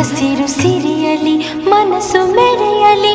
ಹಸಿರು ಸಿರಿಯಲಿ ಮನಸ್ಸು ಮೆರೆಯಲಿ